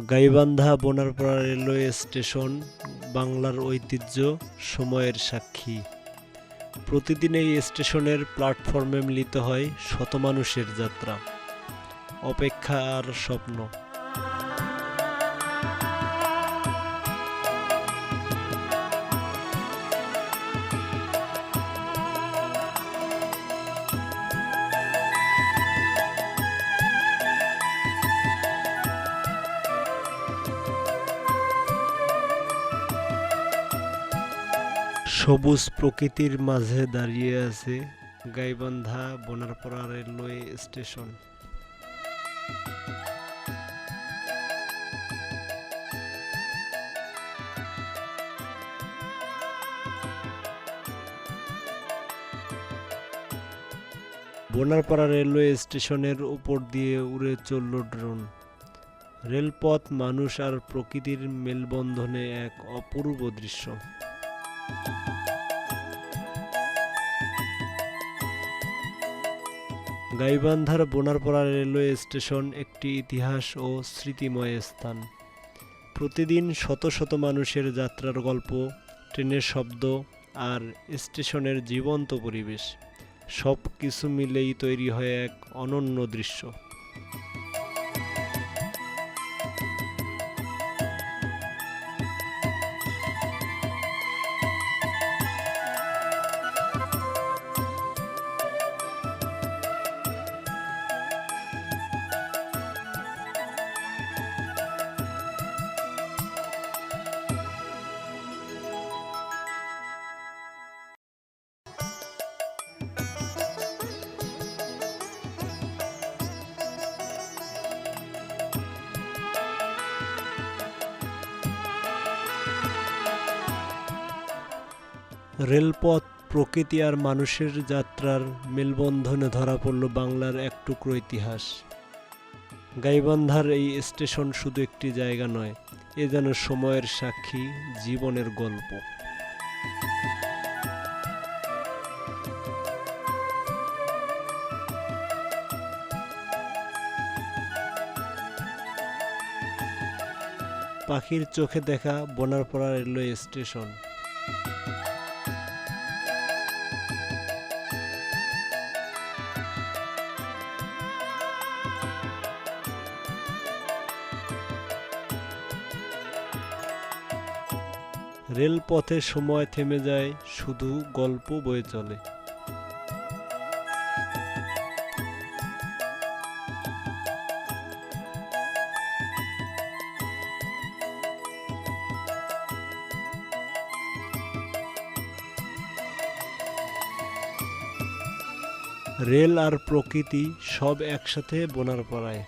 Gaibandha Bonarpara railway station, বাংলার ঐতিহ্য, সময়ের সাক্ষী। প্রতিদিন এই স্টেশনের প্ল্যাটফর্মে মিলিত হয় শত মানুষের যাত্রা। অপেক্ষা আর স্বপ্ন। সবুজ প্রকৃতির মাঝে দাঁড়িয়ে আছে Gaibandha Bonarpara railway station. Bonarpara railway স্টেশনের উপর দিয়ে উড়ে চলল ড্রোন। রেলপথ, মানুষ আর প্রকৃতির মেলবন্ধনে এক অপূর্ব দৃশ্য। গাইবান্ধার বোনারপাড়া রেলওয়ে স্টেশন একটি ইতিহাস ও স্মৃতিময় স্থান। প্রতিদিন শত শত মানুষের যাত্রার গল্প, ট্রেনের শব্দ আর স্টেশনের জীবন্ত পরিবেশ সব কিছু মিলেই তৈরি হয় এক অনন্য দৃশ্য। রেলপথ প্রকৃতি আর মানুষের যাত্রার মেলবন্ধনে ধরা পড়ল বাংলার এক টুকরো ইতিহাস। গাইবান্ধার এই স্টেশন শুধু একটি জায়গা নয়, এ যেন সময়ের সাক্ষী, জীবনের গল্প। পাখির চোখে দেখা বনারপাড়া রেলওয়ে স্টেশন। রেলপথে সময় থেমে যায়, শুধু গল্প বয়ে চলে। রেল আর প্রকৃতি সব একসাথে বোনার পড়ায়।